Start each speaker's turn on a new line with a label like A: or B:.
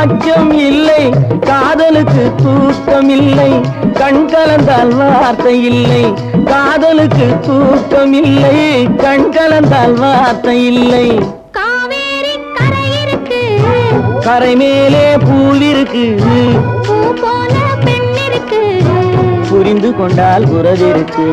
A: அச்சம் இல்லை காதலுக்கு தூக்கம் இல்லை கண் கலந்தால் வார்த்தை இல்லை. காதலுக்கு தூக்கம் இல்லை கண் கலந்தால் வார்த்தை இல்லை.
B: காவேரி கரை இருக்கு.
A: கரை மேலே பூல் இருக்கு.
B: பூ போல பெண் இருக்கு.
A: புரிந்து கொண்டால் உறவிருக்கு